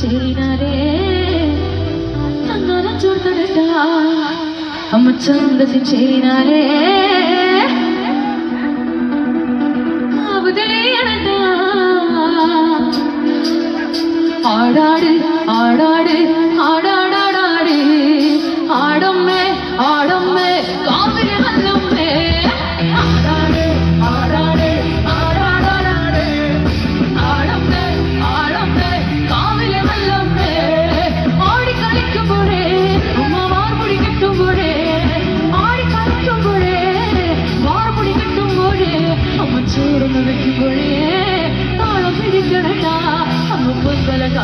செய்தாரே. தங்காரம் சொல்கிறதா அம்ம சந்ததின் செய்தாரே. ஆடாடு ஆடாடு ஆடாடு.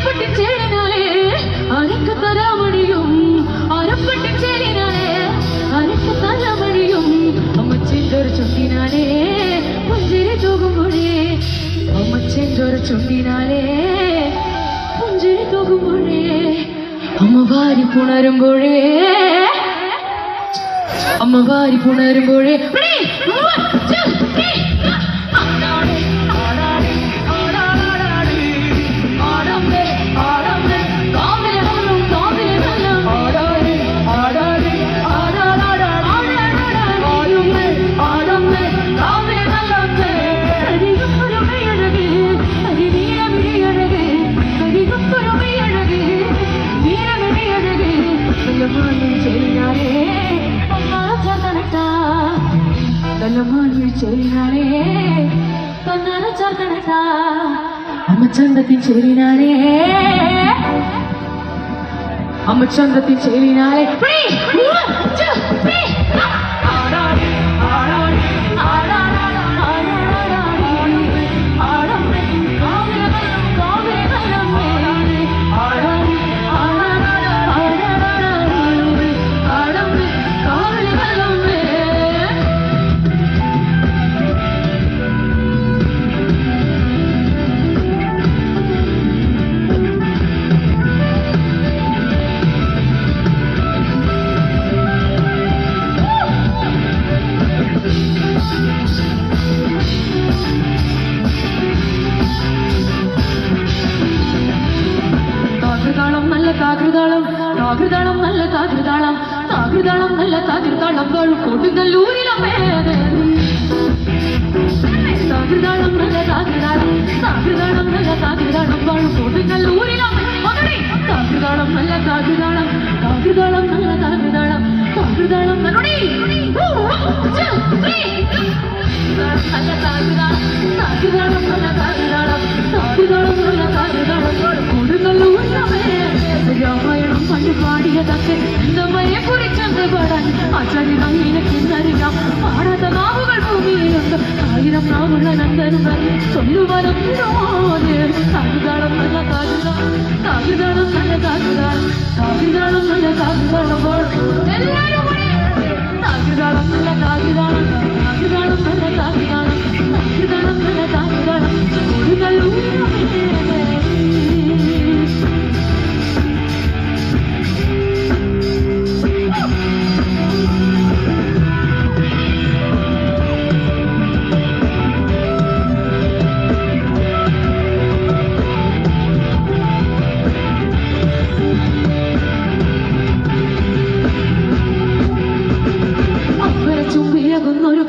അരപ്പട്ടി ചേരിനാലേ അരക്ക് തരാമണിയും അരപ്പട്ടി ചേരിനാലേ അരക്ക് തലമണിയും അമ്മച്ചെഞ്ചൊരു ചുണ്ടിനാലേ പുഞ്ചിരി തൂകുമ്പോഴേ അമ്മച്ചെഞ്ചൊരു ചുണ്ടിനാലേ പുഞ്ചിരി തൂകുമ്പോഴേ അമ്മ വാരി പുണരുമ്പോഴേ അമ്മ വാരി പുണരുമ്പോഴേ తనమాని చేయాలే తనట తనమాని చేయాలే తనర చరణట అమ్మ చందకి చేరినాడే అమ్మ చందకి చేరినాడే ചേരിനാലേ താകൃതാളം നല്ല താകൃതാളം താകൃതാളം നല്ല താകൃതാളം താകൃതാളം നല്ല താകൃതാളം കൊടുങ്ങല്ലൂരിലമ്മേ താകൃതാളം നല്ല താകൃതാളം താകൃതാളം നല്ല താകൃതാളം കൊടുങ്ങല്ലൂരിലമ്മേ മകനെ താകൃതാളം നല്ല താകൃതാളം താകൃതാളം നല്ല താകൃതാളം താകൃതാളം നല്ലൊടി നല്ല താകൃതാളം താകൃതാളം നല്ല താകൃതാളം அவருள்ள நண்பர்கள் சொல்லுவரும் நானே தாக்குதாளம் நல்ல தாக்குதான் தாக்குதாளம் நல்ல தாக்குதான் தாக்குதாளம் நல்ல தாக்குதான்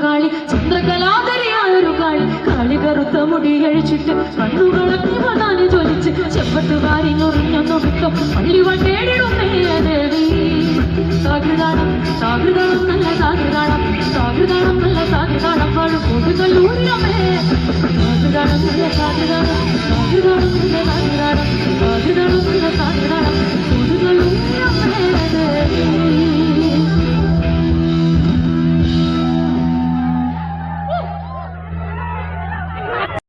കാളി ചന്ദ്രകലാധരിയായൊരു കാളി. കാളി കറുത്ത മുടി കഴിച്ചിട്ട് കണ്ണുകളൊക്കെ പ്രധാനം ചോദിച്ച് വാരി നുറിഞ്ഞൊന്നു വിട്ടും പള്ളി വണ്ടേടിടുന്നേ ദേവി. സാഗൃതാടം സാഗൃതാടം നല്ല സാഗൃതാടം സാഗൃതാടം നല്ല സാഗൃതാടം വാഴ കൊടുക്കല്ലൂരിനമ്മേ സാഗൃതാടം നല്ല സാഗൃതാടം സാഗൃതാടം നല്ല സാഗൃതാടം സാഗൃതാടം നല്ല സാഗൃതാടം